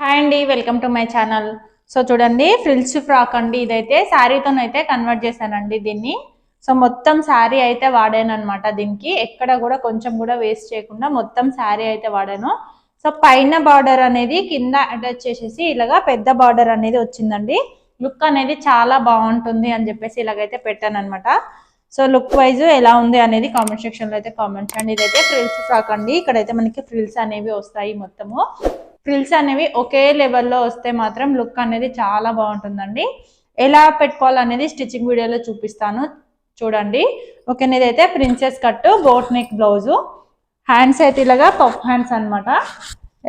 Hi అండి welcome to my channel so చూడండి frills frock అండి ఇదైతే శారీతోనైతే కన్వర్ట్ చేశానండి దీన్ని. సో మొత్తం శారీ అయితే వాడాను అనమాట దీనికి. ఎక్కడ కూడా కొంచెం కూడా వేస్ట్ చేయకుండా మొత్తం శారీ అయితే వాడాను. సో పైన బార్డర్ అనేది కింద అటాచ్ చేసేసి ఇలాగా పెద్ద బార్డర్ అనేది వచ్చిందండి. లుక్ అనేది చాలా బాగుంటుంది అని చెప్పేసి ఇలాగైతే పెట్టాను అనమాట సో లుక్ వైజ్ ఎలా ఉంది అనేది కామెంట్ సెక్షన్లో అయితే కామెంట్ చేయండి. ఇదైతే ఫ్రిల్స్ ఫ్రాక్ అండి. ఇక్కడైతే మనకి ఫ్రిల్స్ అనేవి వస్తాయి మొత్తము. ఫ్రిల్స్ అనేవి ఒకే లెవెల్లో వస్తే మాత్రం లుక్ అనేది చాలా బాగుంటుందండి. ఎలా పెట్టుకోవాలనేది స్టిచ్చింగ్ వీడియోలో చూపిస్తాను. చూడండి. ఓకే ఇదైతే princess cut boat neck blouse. Hands అయితే ఇలాగా పఫ్ హ్యాండ్స్ అన్నమాట.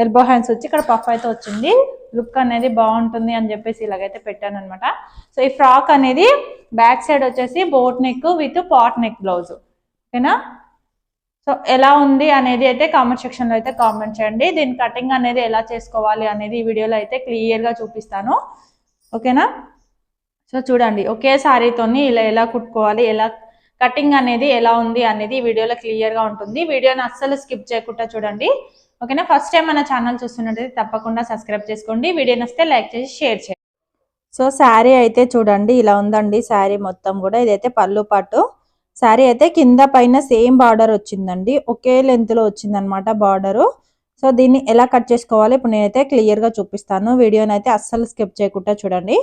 ఎల్బో హ్యాండ్స్ వచ్చి ఇక్కడ పఫ్ అయితే వచ్చింది. లుక్ అనేది బాగుంటుంది అని చెప్పేసి ఇలాగైతే పెట్టాను అనమాట సో ఈ ఫ్రాక్ అనేది బ్యాక్ సైడ్ వచ్చేసి boat neck with pot neck blouse. ఓకేనా? సో ఎలా ఉంది అనేది అయితే కామెంట్ సెక్షన్లో అయితే కామెంట్ చేయండి. దీని కటింగ్ అనేది ఎలా చేసుకోవాలి అనేది ఈ వీడియోలో అయితే క్లియర్గా చూపిస్తాను. ఓకేనా సో చూడండి ఒకే శారీతోని ఇలా ఎలా కుట్టుకోవాలి ఎలా కటింగ్ అనేది ఎలా ఉంది అనేది ఈ వీడియోలో క్లియర్గా ఉంటుంది. వీడియోని అస్సలు స్కిప్ చేయకుండా చూడండి. ఓకేనా ఫస్ట్ టైం మన ఛానల్ చూస్తున్నట్టయితే తప్పకుండా సబ్స్క్రైబ్ చేసుకోండి. వీడియో నస్తే లైక్ చేసి షేర్ చేయండి. సో శారీ అయితే చూడండి ఇలా ఉందండి. శారీ మొత్తం కూడా ఇదైతే పళ్ళు పాటు. శారీ అయితే కింద పైన సేమ్ బార్డర్ వచ్చిందండి. ఒకే లెంత్లో వచ్చిందనమాట బార్డరు. సో దీన్ని ఎలా కట్ చేసుకోవాలి? ఇప్పుడు నేనైతే క్లియర్గా చూపిస్తాను. వీడియోని అయితే అస్సలు స్కిప్ చేయకుండా చూడండి.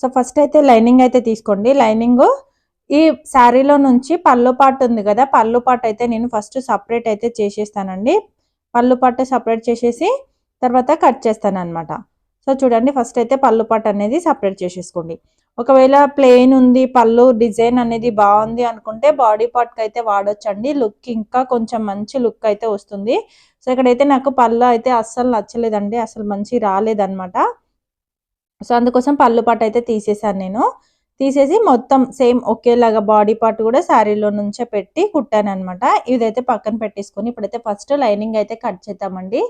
సో ఫస్ట్ అయితే లైనింగ్ అయితే తీసుకోండి. లైనింగ్ ఈ శారీలో నుంచి పళ్ళు పాటు ఉంది కదా పళ్ళు పాటు అయితే నేను ఫస్ట్ సపరేట్ అయితే చేసేస్తానండి. పళ్ళు పాటు సపరేట్ చేసేసి తర్వాత కట్ చేస్తాను అనమాట సో చూడండి ఫస్ట్ అయితే పళ్ళు పాటు అనేది సపరేట్ చేసేసుకోండి. ఒకవేళ ప్లెయిన్ ఉంది పళ్ళు డిజైన్ అనేది బాగుంది అనుకుంటే బాడీ పార్ట్కి అయితే వాడొచ్చండి. లుక్ ఇంకా కొంచెం మంచి లుక్ అయితే వస్తుంది. సో ఇక్కడైతే నాకు పళ్ళు అయితే అస్సలు నచ్చలేదండి. అసలు మంచి రాలేదన్నమాట. సో అందుకోసం పళ్ళు పాట అయితే తీసేసాను నేను. తీసేసి మొత్తం సేమ్ ఒకేలాగా బాడీ పార్ట్ కూడా శారీలో నుంచే పెట్టి కుట్టాను అనమాట ఇదైతే పక్కన పెట్టేసుకొని ఇప్పుడైతే ఫస్ట్ లైనింగ్ అయితే కట్ చేద్దామండి.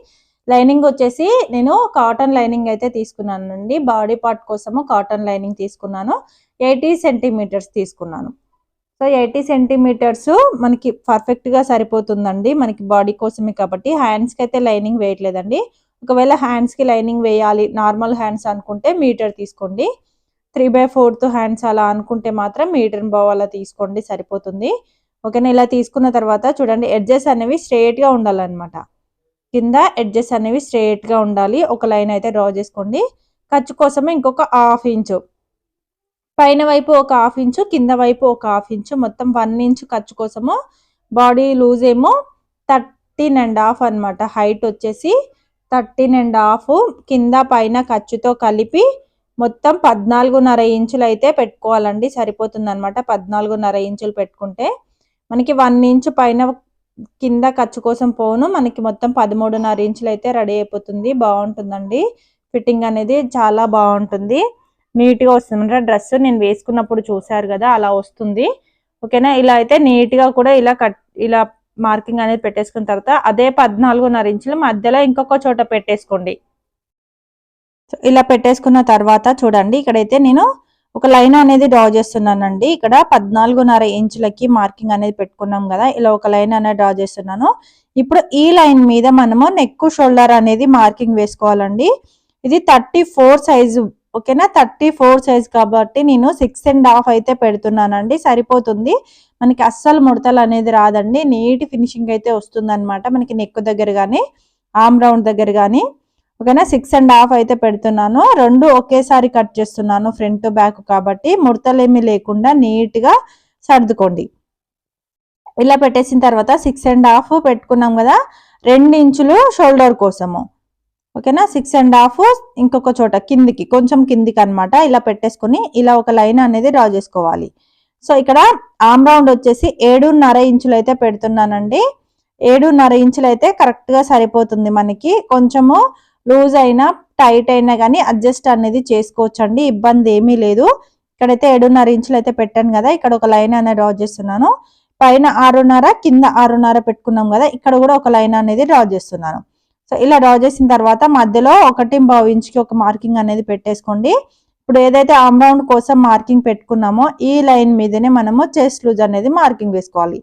లైనింగ్ వచ్చేసి నేను కాటన్ లైనింగ్ అయితే తీసుకున్నానండి. బాడీ పార్ట్ కోసము కాటన్ లైనింగ్ తీసుకున్నాను. ఎయిటీ సెంటీమీటర్స్ తీసుకున్నాను. సో ఎయిటీ సెంటీమీటర్స్ మనకి పర్ఫెక్ట్గా సరిపోతుందండి. మనకి బాడీ కోసమే కాబట్టి హ్యాండ్స్కి అయితే లైనింగ్ వేయట్లేదండి. ఒకవేళ హ్యాండ్స్కి లైనింగ్ వేయాలి నార్మల్ హ్యాండ్స్ అనుకుంటే మీటర్ తీసుకోండి. త్రీ బై ఫోర్త్ హ్యాండ్స్ అలా అనుకుంటే మాత్రం మీటర్ బావ్ అలా తీసుకోండి సరిపోతుంది. ఓకేనా? ఇలా తీసుకున్న తర్వాత చూడండి ఎడ్జెస్ అనేవి స్ట్రేట్గా ఉండాలన్నమాట. కింద ఎడ్జెస్ అనేవి స్ట్రేట్గా ఉండాలి. ఒక లైన్ అయితే డ్రా చేసుకోండి. ఖర్చు కోసమే ఇంకొక హాఫ్ ఇంచు పైన వైపు ఒక హాఫ్ ఇంచు కింద వైపు ఒక హాఫ్ ఇంచు మొత్తం వన్ ఇంచు ఖర్చు కోసము బాడీ లూజ్ ఏమో థర్టీన్ అండ్ హాఫ్ అనమాట హైట్ వచ్చేసి థర్టీన్ అండ్ హాఫ్ కింద పైన ఖర్చుతో కలిపి మొత్తం పద్నాలుగున్నర ఇంచులు అయితే పెట్టుకోవాలండి. సరిపోతుంది అనమాట పద్నాలుగున్నర ఇంచులు పెట్టుకుంటే. మనకి వన్ ఇంచు పైన కింద ఖర్చు కోసం పోను మనకి మొత్తం పదమూడున్నర ఇంచులు అయితే రెడీ అయిపోతుంది. బాగుంటుందండి ఫిట్టింగ్ అనేది చాలా బాగుంటుంది నీట్గా వస్తుంది. డ్రెస్ నేను వేసుకున్నప్పుడు చూశారు కదా అలా వస్తుంది. ఓకేనా? ఇలా అయితే నీట్గా కూడా ఇలా కట్ ఇలా మార్కింగ్ అనేది పెట్టేసుకున్న తర్వాత అదే పద్నాలుగున్నర ఇంచులు మధ్యలో ఇంకొక చోట పెట్టేసుకోండి. ఇలా పెట్టేసుకున్న తర్వాత చూడండి. ఇక్కడైతే నేను ఒక లైన్ అనేది డ్రా చేస్తున్నానండి. ఇక్కడ పద్నాలుగున్నర ఇంచులకి మార్కింగ్ అనేది పెట్టుకున్నాం కదా ఇలా ఒక లైన్ అనేది డ్రా చేస్తున్నాను. ఇప్పుడు ఈ లైన్ మీద మనము నెక్ షోల్డర్ అనేది మార్కింగ్ వేసుకోవాలండి. ఇది థర్టీ ఫోర్ సైజు ఓకేనా? థర్టీ ఫోర్ సైజ్ కాబట్టి నేను సిక్స్ అండ్ హాఫ్ అయితే పెడుతున్నానండి. సరిపోతుంది. మనకి అస్సలు ముడతలు అనేది రాదండి. నీట్ ఫినిషింగ్ అయితే వస్తుంది మనకి నెక్ దగ్గర కానీ ఆమ్ రౌండ్ దగ్గర కానీ ఓకేనా? సిక్స్ అండ్ హాఫ్ అయితే పెడుతున్నాను. రెండు ఒకేసారి కట్ చేస్తున్నాను ఫ్రంట్ బ్యాక్ కాబట్టి ముడతలేమి లేకుండా నీట్గా సర్దుకోండి. ఇలా పెట్టేసిన తర్వాత సిక్స్ అండ్ హాఫ్ పెట్టుకున్నాం కదా? రెండు ఇంచులు షోల్డర్ కోసము. ఓకేనా? సిక్స్ అండ్ హాఫ్ ఇంకొక చోట కిందికి కొంచెం కిందికి అనమాట ఇలా పెట్టేసుకొని ఇలా ఒక లైన్ అనేది డ్రా చేసుకోవాలి. సో ఇక్కడ ఆమ్ రౌండ్ వచ్చేసి ఏడున్నర ఇంచులు అయితే పెడుతున్నానండి. ఏడున్నర ఇంచులు అయితే కరెక్ట్గా సరిపోతుంది మనకి. కొంచెము లూజ్ అయినా టైట్ అయినా కానీ అడ్జస్ట్ అనేది చేసుకోవచ్చు అండి ఇబ్బంది ఏమీ లేదు. ఇక్కడైతే ఏడున్నర ఇంచులు అయితే పెట్టాను కదా ఇక్కడ ఒక లైన్ అనేది డ్రా చేస్తున్నాను. పైన ఆరున్నర కింద ఆరున్నర పెట్టుకున్నాం కదా ఇక్కడ కూడా ఒక లైన్ అనేది డ్రా చేస్తున్నాను. సో ఇలా డ్రా చేసిన తర్వాత మధ్యలో ఒకటి బావు ఇంచుకి ఒక మార్కింగ్ అనేది పెట్టేసుకోండి. ఇప్పుడు ఏదైతే ఆమ్ రౌండ్ కోసం మార్కింగ్ పెట్టుకున్నామో ఈ లైన్ మీదనే మనము చెస్ట్ లూజ్ అనేది మార్కింగ్ వేసుకోవాలి.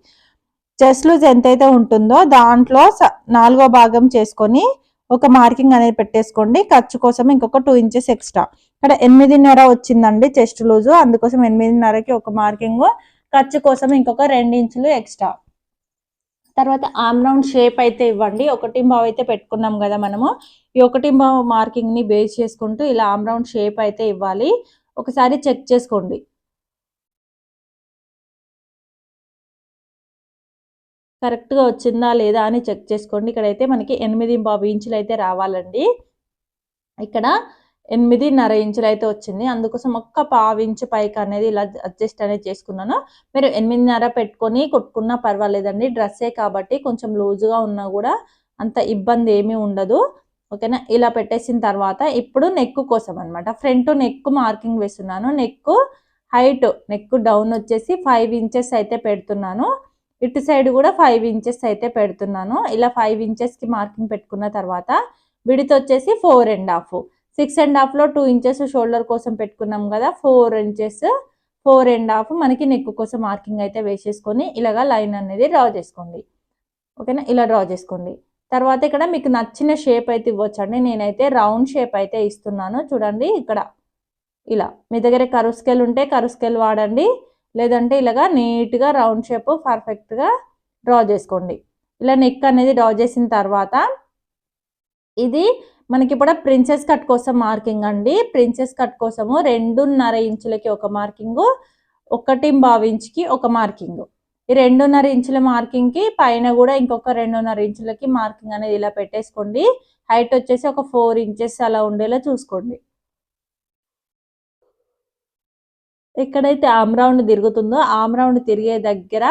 చెస్ట్ లూజ్ ఎంతైతే ఉంటుందో దాంట్లో స- నాలుగో భాగం చేసుకొని ఒక మార్కింగ్ అనేది పెట్టేసుకోండి. ఖర్చు కోసం ఇంకొక టూ ఇంచెస్ ఎక్స్ట్రా ఇక్కడ ఎనిమిదిన్నర వచ్చిందండి చెస్ట్ లూజు అందుకోసం ఎనిమిదిన్నరకి ఒక మార్కింగ్. ఖర్చు కోసం ఇంకొక రెండు ఇంచులు ఎక్స్ట్రా తర్వాత ఆమ్ రౌండ్ షేప్ అయితే ఇవ్వండి. ఒకటి బావ్ అయితే పెట్టుకున్నాం కదా మనము. ఈ ఒకటి బావ్ మార్కింగ్ని బేస్ చేసుకుంటూ ఇలా ఆమ్ రౌండ్ షేప్ అయితే ఇవ్వాలి. ఒకసారి చెక్ చేసుకోండి. కరెక్ట్గా వచ్చిందా లేదా అని చెక్ చేసుకోండి. ఇక్కడైతే మనకి ఎనిమిది బాబు ఇంచులు అయితే రావాలండి. ఇక్కడ ఎనిమిదిన్నర ఇంచులు అయితే వచ్చింది. అందుకోసం ఒక్క పావు ఇంచు పైకి అనేది ఇలా అడ్జస్ట్ అనేది చేసుకున్నాను. మీరు ఎనిమిదిన్నర పెట్టుకొని కొట్టుకున్నా పర్వాలేదండి. డ్రెస్సే కాబట్టి కొంచెం లూజుగా ఉన్నా కూడా అంత ఇబ్బంది ఏమీ ఉండదు. ఓకేనా? ఇలా పెట్టేసిన తర్వాత ఇప్పుడు నెక్ కోసం అనమాట ఫ్రంట్ నెక్ మార్కింగ్ వేస్తున్నాను. నెక్ హైట్ నెక్ డౌన్ వచ్చేసి ఫైవ్ ఇంచెస్ అయితే పెడుతున్నాను. ఇటు సైడ్ కూడా ఫైవ్ ఇంచెస్ అయితే పెడుతున్నాను. ఇలా ఫైవ్ ఇంచెస్కి మార్కింగ్ పెట్టుకున్న తర్వాత విడితో వచ్చేసి four and half six and హాఫ్లో టూ ఇంచెస్ షోల్డర్ కోసం పెట్టుకున్నాం కదా four inches four and half మనకి నెక్ కోసం మార్కింగ్ అయితే వేసేసుకొని ఇలాగా లైన్ అనేది డ్రా చేసుకోండి. ఓకేనా ఇలా డ్రా చేసుకోండి. తర్వాత ఇక్కడ మీకు నచ్చిన షేప్ అయితే ఇవ్వచ్చండి. నేనైతే రౌండ్ షేప్ అయితే ఇస్తున్నాను. చూడండి ఇక్కడ. ఇలా. మీ దగ్గర కరువు స్కేల్ ఉంటే కరువు స్కేల్ వాడండి. లేదంటే ఇలాగా నీట్గా రౌండ్ షేప్ పర్ఫెక్ట్గా డ్రా చేసుకోండి. ఇలా నెక్ అనేది డ్రా చేసిన తర్వాత ఇది మనకి ఇప్పుడు ప్రిన్సెస్ కట్ కోసం మార్కింగ్ అండి. ప్రిన్సెస్ కట్ కోసము రెండున్నర ఇంచులకి ఒక మార్కింగ్ ఒకటి బావి ఇంచుకి ఒక మార్కింగ్. ఈ రెండున్నర ఇంచుల మార్కింగ్కి పైన కూడా ఇంకొక రెండున్నర ఇంచులకి మార్కింగ్ అనేది ఇలా పెట్టేసుకోండి. హైట్ వచ్చేసి ఒక ఫోర్ ఇంచెస్ అలా ఉండేలా చూసుకోండి. ఎక్కడైతే ఆమ్ రౌండ్ తిరుగుతుందో ఆమ్ రౌండ్ తిరిగే దగ్గర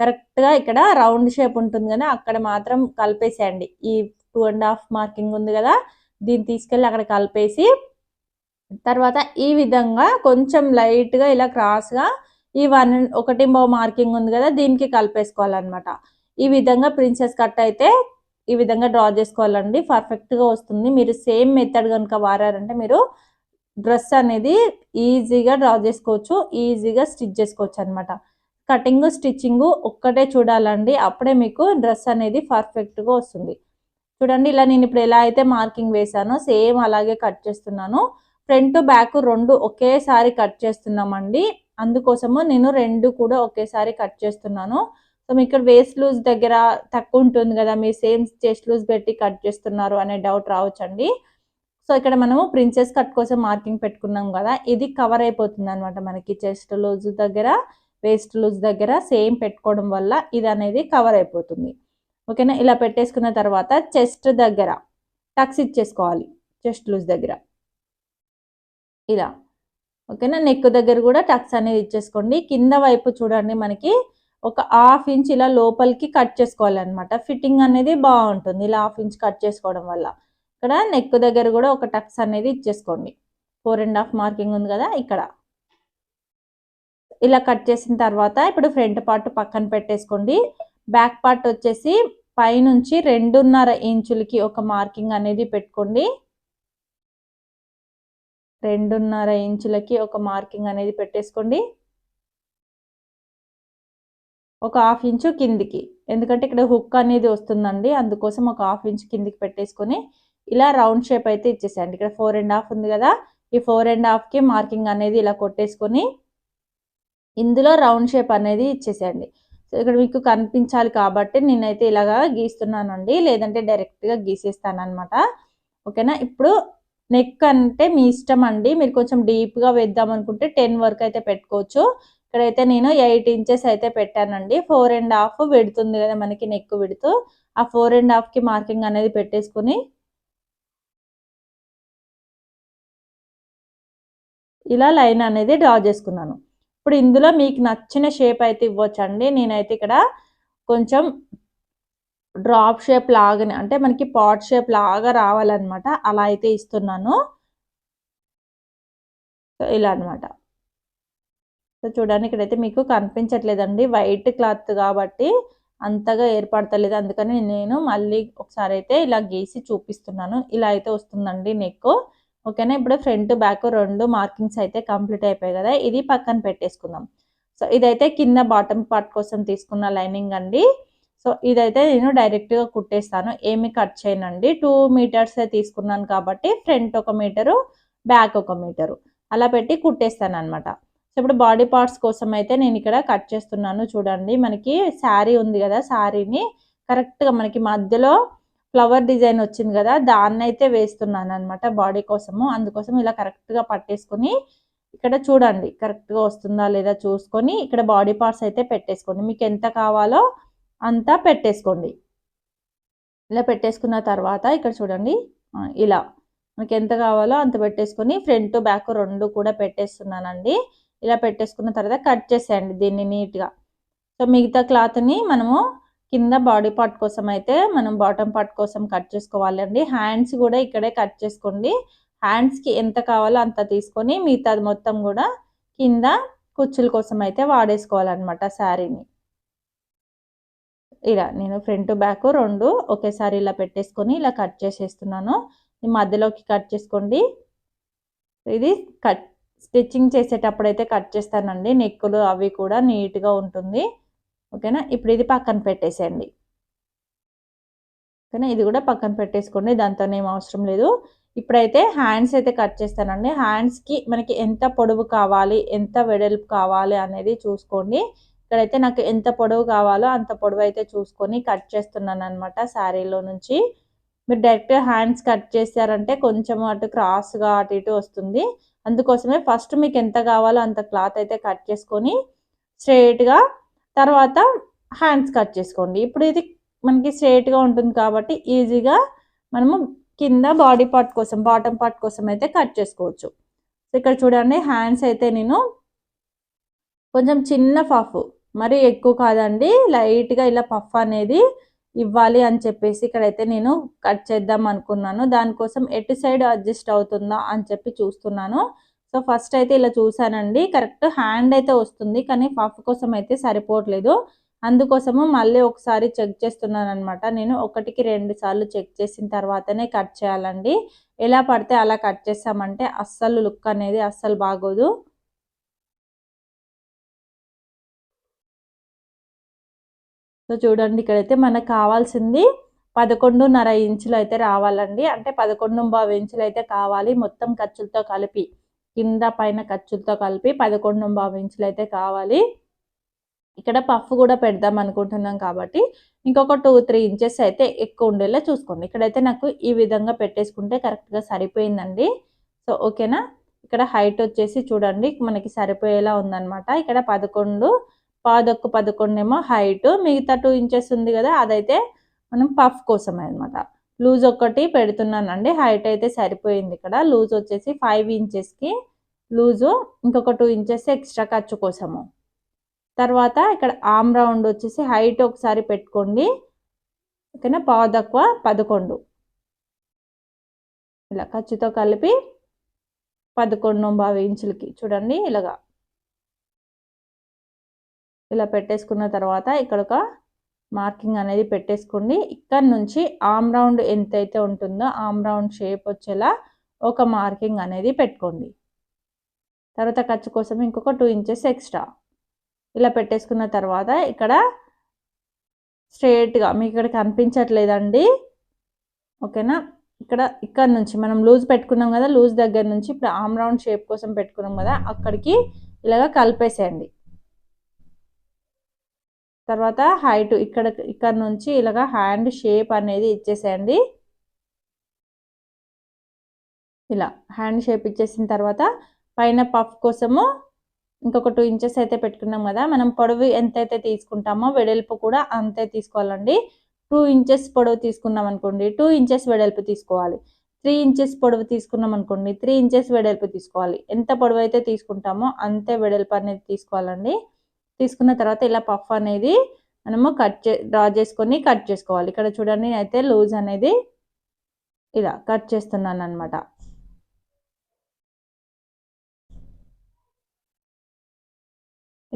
కరెక్ట్గా ఇక్కడ రౌండ్ షేప్ ఉంటుంది కదా అక్కడ మాత్రం కలిపేసేయండి. ఈ టూ అండ్ హాఫ్ మార్కింగ్ ఉంది కదా దీన్ని తీసుకెళ్ళి అక్కడ కలిపేసి తర్వాత ఈ విధంగా కొంచెం లైట్గా ఇలా క్రాస్గా ఈ వన్ ఒకటి మార్కింగ్ ఉంది కదా దీనికి కలిపేసుకోవాలన్నమాట. ఈ విధంగా ప్రిన్సెస్ కట్ అయితే ఈ విధంగా డ్రా చేసుకోవాలండి. పర్ఫెక్ట్గా వస్తుంది. మీరు సేమ్ మెథడ్ కనుక వారారంటే మీరు డ్రెస్ అనేది ఈజీగా డ్రా చేసుకోవచ్చు ఈజీగా స్టిచ్ చేసుకోవచ్చు అనమాట కటింగ్ స్టిచ్చింగ్ ఒక్కటే చూడాలండి అప్పుడే మీకు డ్రెస్ అనేది పర్ఫెక్ట్గా వస్తుంది. చూడండి ఇలా నేను ఇప్పుడు ఎలా అయితే మార్కింగ్ వేసానో సేమ్ అలాగే కట్ చేస్తున్నాను. ఫ్రంట్ బ్యాక్ రెండు ఒకేసారి కట్ చేస్తున్నామండి. అందుకోసము నేను రెండు కూడా ఒకేసారి కట్ చేస్తున్నాను. సో మీకు ఇక్కడ వేస్ట్ లూజ్ దగ్గర తక్కువ ఉంటుంది కదా మీరు సేమ్ చెస్ట్ లూజ్ పెట్టి కట్ చేస్తున్నారు అనే డౌట్ రావచ్చండి. సో ఇక్కడ మనము ప్రిన్సెస్ కట్ కోసం మార్కింగ్ పెట్టుకున్నాం కదా ఇది కవర్ అయిపోతుంది అనమాట మనకి చెస్ట్ లూజ్ దగ్గర వేస్ట్ లూజ్ దగ్గర సేమ్ పెట్టుకోవడం వల్ల ఇది అనేది కవర్ అయిపోతుంది. ఓకేనా? ఇలా పెట్టేసుకున్న తర్వాత చెస్ట్ దగ్గర టక్స్ ఇచ్చేసుకోవాలి చెస్ట్ లూజ్ దగ్గర. ఇలా. ఓకేనా? నెక్ దగ్గర కూడా టక్స్ అనేది ఇచ్చేసుకోండి. కింద వైపు చూడండి మనకి ఒక హాఫ్ ఇంచ్ ఇలా లోపలికి కట్ చేసుకోవాలన్నమాట. ఫిట్టింగ్ అనేది బాగుంటుంది ఇలా హాఫ్ ఇంచ్ కట్ చేసుకోవడం వల్ల. ఇక్కడ నెక్ దగ్గర కూడా ఒక టక్స్ అనేది ఇచ్చేసుకోండి. ఫోర్ అండ్ హాఫ్ మార్కింగ్ ఉంది కదా ఇక్కడ. ఇలా కట్ చేసిన తర్వాత ఇప్పుడు ఫ్రంట్ పార్ట్ పక్కన పెట్టేసుకోండి. బ్యాక్ పార్ట్ వచ్చేసి పైనుంచి రెండున్నర ఇంచులకి ఒక మార్కింగ్ అనేది పెట్టుకోండి. రెండున్నర ఇంచులకి ఒక మార్కింగ్ అనేది పెట్టేసుకోండి. ఒక హాఫ్ ఇంచు కిందికి. ఎందుకంటే ఇక్కడ హుక్ అనేది వస్తుందండి. అందుకోసం ఒక హాఫ్ ఇంచు కిందికి పెట్టేసుకొని ఇలా రౌండ్ షేప్ అయితే ఇచ్చేసేయండి. ఇక్కడ ఫోర్ అండ్ హాఫ్ ఉంది కదా ఈ ఫోర్ అండ్ హాఫ్కి మార్కింగ్ అనేది ఇలా కొట్టేసుకొని ఇందులో రౌండ్ షేప్ అనేది ఇచ్చేసేయండి. సో ఇక్కడ మీకు కనిపించాలి కాబట్టి నేనైతే ఇలాగా గీస్తున్నానండి. లేదంటే డైరెక్ట్గా గీసేస్తాను ఓకేనా? ఇప్పుడు నెక్ అంటే మీ ఇష్టం అండి. మీరు కొంచెం డీప్గా వేద్దాం అనుకుంటే టెన్ వరకు అయితే పెట్టుకోవచ్చు. ఇక్కడైతే నేను ఎయిట్ ఇంచెస్ అయితే పెట్టానండి. ఫోర్ అండ్ హాఫ్ విడుతుంది కదా మనకి నెక్ విడుతూ. ఆ ఫోర్ అండ్ హాఫ్కి మార్కింగ్ అనేది పెట్టేసుకుని ఇలా లైన్ అనేది డ్రా చేసుకున్నాను. ఇప్పుడు ఇందులో మీకు నచ్చిన షేప్ అయితే ఇవ్వచ్చండి. నేనైతే ఇక్కడ కొంచెం డ్రాప్ షేప్ లాగానే అంటే మనకి పాట్ షేప్ లాగా రావాలన్నమాట. అలా అయితే ఇస్తున్నాను. ఇలా అనమాట సో చూడండి ఇక్కడైతే మీకు కనిపించట్లేదండి. వైట్ క్లాత్ కాబట్టి అంతగా ఏర్పడతలేదు. అందుకని నేను మళ్ళీ ఒకసారి అయితే ఇలా గీసి చూపిస్తున్నాను. ఇలా అయితే వస్తుందండి నెక్ ఓకేనా? ఇప్పుడు ఫ్రంట్ బ్యాక్ రెండు మార్కింగ్స్ అయితే కంప్లీట్ అయిపోయాయి కదా? ఇది పక్కన పెట్టేసుకుందాం. సో ఇదైతే కింద బాటమ్ పార్ట్ కోసం తీసుకున్న లైనింగ్ అండి. సో ఇదైతే నేను డైరెక్ట్గా కుట్టేస్తాను. ఏమి కట్ చేయనండి. టూ మీటర్స్ తీసుకున్నాను కాబట్టి ఫ్రంట్ ఒక మీటరు బ్యాక్ ఒక మీటరు. అలా పెట్టి కుట్టేస్తాను అనమాట సో ఇప్పుడు బాడీ పార్ట్స్ కోసం అయితే నేను ఇక్కడ కట్ చేస్తున్నాను చూడండి. మనకి శారీ ఉంది కదా శారీని కరెక్ట్గా మనకి మధ్యలో ఫ్లవర్ డిజైన్ వచ్చింది కదా దాన్ని అయితే వేస్తున్నాను అనమాట బాడీ కోసము. అందుకోసం ఇలా కరెక్ట్గా పట్టేసుకొని ఇక్కడ చూడండి కరెక్ట్గా వస్తుందా లేదా చూసుకొని ఇక్కడ బాడీ పార్ట్స్ అయితే పెట్టేసుకోండి. మీకు ఎంత కావాలో అంతా పెట్టేసుకోండి. ఇలా పెట్టేసుకున్న తర్వాత ఇక్కడ చూడండి ఇలా మనకి ఎంత కావాలో అంత పెట్టేసుకొని ఫ్రంట్ బ్యాక్ రెండు కూడా పెట్టేస్తున్నానండి. ఇలా పెట్టేసుకున్న తర్వాత కట్ చేసేయండి దీన్ని నీట్గా. సో మిగతా క్లాత్ని మనము కింద బాడీ పార్ట్ కోసం అయితే మనం బాటమ్ పార్ట్ కోసం కట్ చేసుకోవాలండి. హ్యాండ్స్ కూడా ఇక్కడే కట్ చేసుకోండి. హ్యాండ్స్కి ఎంత కావాలో అంత తీసుకొని మిగతాది మొత్తం కూడా కింద కుచ్చుల కోసం అయితే వాడేసుకోవాలన్నమాట శారీని. ఇలా నేను ఫ్రంట్ బ్యాక్ రెండు ఒకేసారి ఇలా పెట్టేసుకొని ఇలా కట్ చేసేస్తున్నాను. మధ్యలోకి కట్ చేసుకోండి. ఇది కట్ స్టిచ్చింగ్ చేసేటప్పుడు అయితే కట్ చేస్తానండి. నెక్కులు అవి కూడా నీట్గా ఉంటుంది. ఓకేనా? ఇప్పుడు ఇది పక్కన పెట్టేసేయండి. ఓకేనా? ఇది కూడా పక్కన పెట్టేసుకోండి దాంతో ఏం అవసరం లేదు. ఇప్పుడైతే హ్యాండ్స్ అయితే కట్ చేస్తానండి. హ్యాండ్స్కి మనకి ఎంత పొడవు కావాలి ఎంత వెడల్పు కావాలి అనేది చూసుకోండి. ఇక్కడైతే నాకు ఎంత పొడవు కావాలో అంత పొడవు అయితే చూసుకొని కట్ చేస్తున్నాను అనమాట శారీలో నుంచి. మీరు డైరెక్ట్ హ్యాండ్స్ కట్ చేశారంటే కొంచెం అటు క్రాస్గా అటు ఇటు వస్తుంది. అందుకోసమే ఫస్ట్ మీకు ఎంత కావాలో అంత క్లాత్ అయితే కట్ చేసుకొని స్ట్రైట్గా తర్వాత హ్యాండ్స్ కట్ చేసుకోండి. ఇప్పుడు ఇది మనకి స్ట్రేట్గా ఉంటుంది కాబట్టి ఈజీగా మనము కింద బాడీ పార్ట్ కోసం బాటమ్ పార్ట్ కోసం అయితే కట్ చేసుకోవచ్చు. ఇక్కడ చూడండి హ్యాండ్స్ అయితే నేను కొంచెం చిన్న పఫ్ మరి ఎక్కువ కాదండి లైట్గా ఇలా పఫ్ అనేది ఇవ్వాలి అని చెప్పేసి ఇక్కడైతే నేను కట్ చేద్దాం అనుకున్నాను. దానికోసం ఎటు సైడ్ అడ్జస్ట్ అవుతుందా అని చెప్పి చూస్తున్నాను. సో ఫస్ట్ అయితే ఇలా చూసానండి కరెక్ట్ హ్యాండ్ అయితే వస్తుంది. కానీ పఫ్ కోసం అయితే సరిపోవట్లేదు. అందుకోసము మళ్ళీ ఒకసారి చెక్ చేస్తున్నాను అనమాట నేను ఒకటికి రెండు సార్లు చెక్ చేసిన తర్వాతనే కట్ చేయాలండి. ఎలా పడితే అలా కట్ చేస్తామంటే అస్సలు లుక్ అనేది అస్సలు బాగోదు. సో చూడండి ఇక్కడైతే మనకు కావాల్సింది పదకొండున్నర ఇంచులు అయితే రావాలండి. అంటే పదకొండు బావు ఇంచులు అయితే కావాలి. మొత్తం ఖర్చులతో కలిపి. కింద పైన ఖర్చులతో కలిపి పదకొండు బాబు ఇంచులు అయితే కావాలి. ఇక్కడ పఫ్ కూడా పెడదాం అనుకుంటున్నాం కాబట్టి ఇంకొక టూ త్రీ ఇంచెస్ అయితే ఎక్కువ ఉండేలా చూసుకోండి. ఇక్కడైతే నాకు ఈ విధంగా పెట్టేసుకుంటే కరెక్ట్గా సరిపోయిందండి. సో ఓకేనా? ఇక్కడ హైట్ వచ్చేసి చూడండి మనకి సరిపోయేలా ఉందనమాట ఇక్కడ పదకొండు పాదొక్కు పదకొండు ఏమో హైట్ మిగతా టూ ఇంచెస్ ఉంది కదా అదైతే మనం పఫ్ కోసమే అనమాట లూజ్ ఒకటి పెడుతున్నానండి. హైట్ అయితే సరిపోయింది ఇక్కడ. లూజ్ వచ్చేసి ఫైవ్ ఇంచెస్కి లూజు ఇంకొక టూ ఇంచెస్ ఎక్స్ట్రా ఖర్చు కోసము. తర్వాత ఇక్కడ ఆమ్ రౌండ్ వచ్చేసి హైట్ ఒకసారి పెట్టుకోండి. ఓకేనా? పావు తక్కువ పదకొండు. ఇలా ఖర్చుతో కలిపి పదకొండు బావి ఇంచులకి చూడండి ఇలాగా. ఇలా పెట్టేసుకున్న తర్వాత ఇక్కడ ఒక మార్కింగ్ అనేది పెట్టేసుకోండి. ఇక్కడ నుంచి ఆమ్ రౌండ్ ఎంతైతే ఉంటుందో ఆమ్ రౌండ్ షేప్ వచ్చేలా ఒక మార్కింగ్ అనేది పెట్టుకోండి. తర్వాత ఖర్చు కోసం ఇంకొక టూ ఇంచెస్ ఎక్స్ట్రా. ఇలా పెట్టేసుకున్న తర్వాత ఇక్కడ స్ట్రేట్గా మీకు ఇక్కడ కనిపించట్లేదండి. ఓకేనా? ఇక్కడ ఇక్కడ నుంచి మనం లూజ్ పెట్టుకున్నాం కదా లూజ్ దగ్గర నుంచి ఇప్పుడు ఆమ్ రౌండ్ షేప్ కోసం పెట్టుకున్నాం కదా అక్కడికి ఇలాగ కలిపేసేయండి. తర్వాత హైట్ ఇక్కడ ఇక్కడ నుంచి ఇలాగ హ్యాండ్ షేప్ అనేది ఇచ్చేసేయండి. ఇలా హ్యాండ్ షేప్ ఇచ్చేసిన తర్వాత పైన పఫ్ కోసము ఇంకొక టూ ఇంచెస్ అయితే పెట్టుకున్నాం కదా మనం పొడవు ఎంతైతే తీసుకుంటామో వెడల్పు కూడా అంతే తీసుకోవాలండి. టూ ఇంచెస్ పొడవు తీసుకున్నాం అనుకోండి టూ ఇంచెస్ వెడల్పు తీసుకోవాలి. త్రీ ఇంచెస్ పొడవు తీసుకున్నాం అనుకోండి త్రీ ఇంచెస్ వెడల్పు తీసుకోవాలి. ఎంత పొడవు అయితే తీసుకుంటామో అంతే వెడల్పు అనేది తీసుకోవాలండి. తీసుకున్న తర్వాత ఇలా పఫ్ అనేది మనము కట్ చే డ్రా చేసుకొని కట్ చేసుకోవాలి. ఇక్కడ చూడండి అయితే లూజ్ అనేది ఇలా కట్ చేస్తున్నాను అనమాట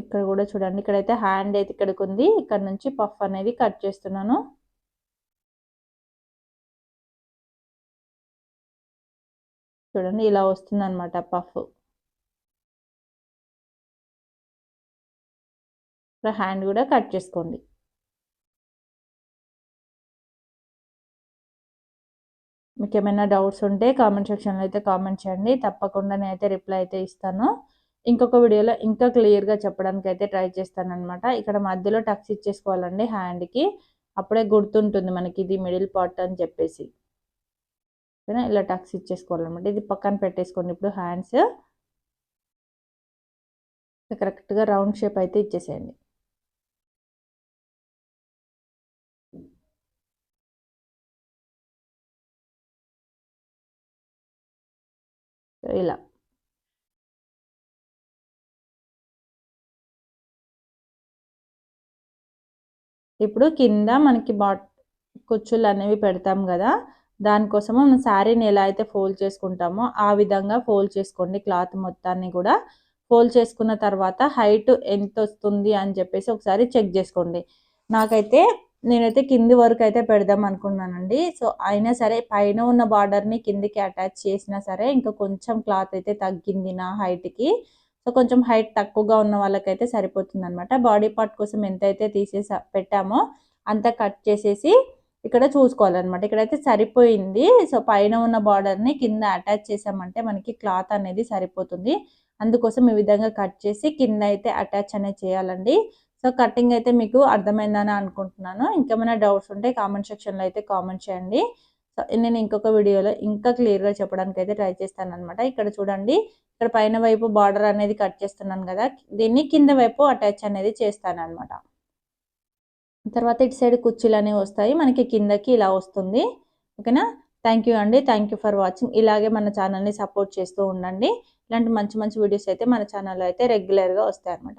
ఇక్కడ కూడా చూడండి ఇక్కడైతే హ్యాండ్ అయితే ఇక్కడికి ఉంది. ఇక్కడ నుంచి పఫ్ అనేది కట్ చేస్తున్నాను. చూడండి ఇలా వస్తుంది అనమాట పఫ్ హ్యాండ్ కూడా కట్ చేసుకోండి. మీకు ఏమైనా డౌట్స్ ఉంటే కామెంట్ సెక్షన్లో అయితే కామెంట్ చేయండి. తప్పకుండా నేనైతే రిప్లై అయితే ఇస్తాను. ఇంకొక వీడియోలో ఇంకా క్లియర్గా చెప్పడానికి అయితే ట్రై చేస్తానమాట ఇక్కడ మధ్యలో టక్స్ ఇచ్చేసుకోవాలండి హ్యాండ్కి. అప్పుడే గుర్తుంటుంది మనకి ఇది మిడిల్ పార్ట్ అని చెప్పేసి. ఓకేనా ఇలా టక్స్ ఇచ్చేసుకోవాలన్నమాట. ఇది పక్కన పెట్టేసుకోండి ఇప్పుడు హ్యాండ్స్. కరెక్ట్గా రౌండ్ షేప్ అయితే ఇచ్చేసేయండి. ఇలా. ఇప్పుడు కింద మనకి బాట్ కుచ్చులు అనేవి పెడతాం కదా దానికోసము మనం శారీని ఎలా అయితే ఫోల్డ్ చేసుకుంటామో ఆ విధంగా ఫోల్డ్ చేసుకోండి క్లాత్ మొత్తాన్ని కూడా. ఫోల్డ్ చేసుకున్న తర్వాత హైట్ ఎంత వస్తుంది అని చెప్పేసి ఒకసారి చెక్ చేసుకోండి. నాకైతే నేనైతే కింది వరకు అయితే పెడదాం అనుకున్నానండి. సో అయినా సరే పైన ఉన్న బార్డర్ని కిందికి అటాచ్ చేసినా సరే ఇంకా కొంచెం క్లాత్ అయితే తగ్గింది నా హైట్కి సో కొంచెం హైట్ తక్కువగా ఉన్న వాళ్ళకైతే సరిపోతుంది అనమాట బాడీ పార్ట్ కోసం ఎంతైతే తీసేసా పెట్టామో అంత కట్ చేసేసి ఇక్కడ చూసుకోవాలన్నమాట. ఇక్కడైతే సరిపోయింది. సో పైన ఉన్న బార్డర్ని కింద అటాచ్ చేసామంటే మనకి క్లాత్ అనేది సరిపోతుంది. అందుకోసం ఈ విధంగా కట్ చేసి కింద అయితే అటాచ్ అనేది చేయాలండి. సో కటింగ్ అయితే మీకు అర్థమైందని అనుకుంటున్నాను. ఇంకేమైనా డౌట్స్ ఉంటే కామెంట్ సెక్షన్లో అయితే కామెంట్ చేయండి. సో నేను ఇంకొక వీడియోలో ఇంకా క్లియర్గా చెప్పడానికి అయితే ట్రై చేస్తాను అనమాట ఇక్కడ చూడండి ఇక్కడ పైన వైపు బార్డర్ అనేది కట్ చేస్తున్నాను కదా దీన్ని కింద వైపు అటాచ్ అనేది చేస్తాను అనమాట తర్వాత ఇటు సైడ్ కుర్చీలు అనేవి వస్తాయి మనకి కిందకి ఇలా వస్తుంది. ఓకేనా? థ్యాంక్ యూ అండి. Thank you for watching. ఇలాగే మన ఛానల్ని సపోర్ట్ చేస్తూ ఉండండి. ఇలాంటి మంచి మంచి వీడియోస్ అయితే మన ఛానల్లో అయితే రెగ్యులర్గా వస్తాయి అనమాట